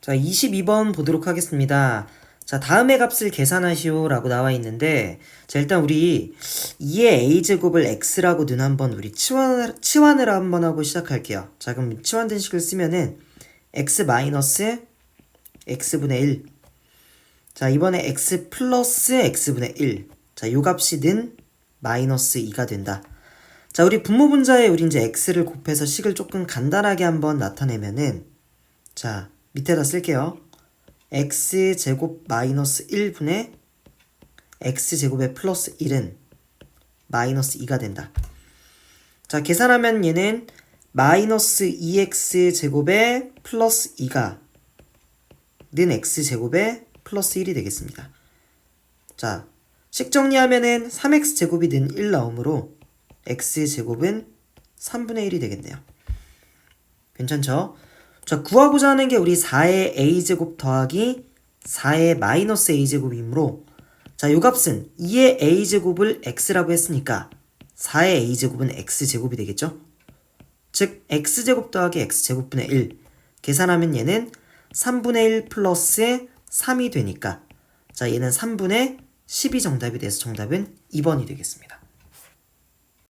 자, 22번 보도록 하겠습니다. 자, 다음의 값을 계산하시오 라고 나와 있는데, 자, 일단 우리 2의 a제곱을 x라고 눈 한번 우리 치환을, 치환을 한번 하고 시작할게요. 자, 그럼 치환된 식을 쓰면은 x 마이너스 x분의 1. 자, 이번에 x 플러스 x분의 1. 자, 요 값이 는 마이너스 2가 된다. 자, 우리 분모 분자에 우리 이제 x를 곱해서 식을 조금 간단하게 한번 나타내면은 자, 밑에다 쓸게요. x 제곱 마이너스 1분의 x 제곱의 플러스 1은 마이너스 2가 된다. 자, 계산하면 얘는 마이너스 2x 제곱의 플러스 2가 는 x 제곱의 플러스 1이 되겠습니다. 자, 식 정리하면은 3x 제곱이 는 1 나오므로 x 제곱은 3분의 1이 되겠네요. 괜찮죠? 자, 구하고자 하는 게 우리 4의 a제곱 더하기 4의 마이너스 a제곱이므로 자, 요 값은 2의 a제곱을 x라고 했으니까 4의 a제곱은 x제곱이 되겠죠? 즉 x제곱 더하기 x제곱분의 1 계산하면 얘는 3분의 1 플러스 3이 되니까 자, 얘는 3분의 10이 정답이 돼서 정답은 2번이 되겠습니다.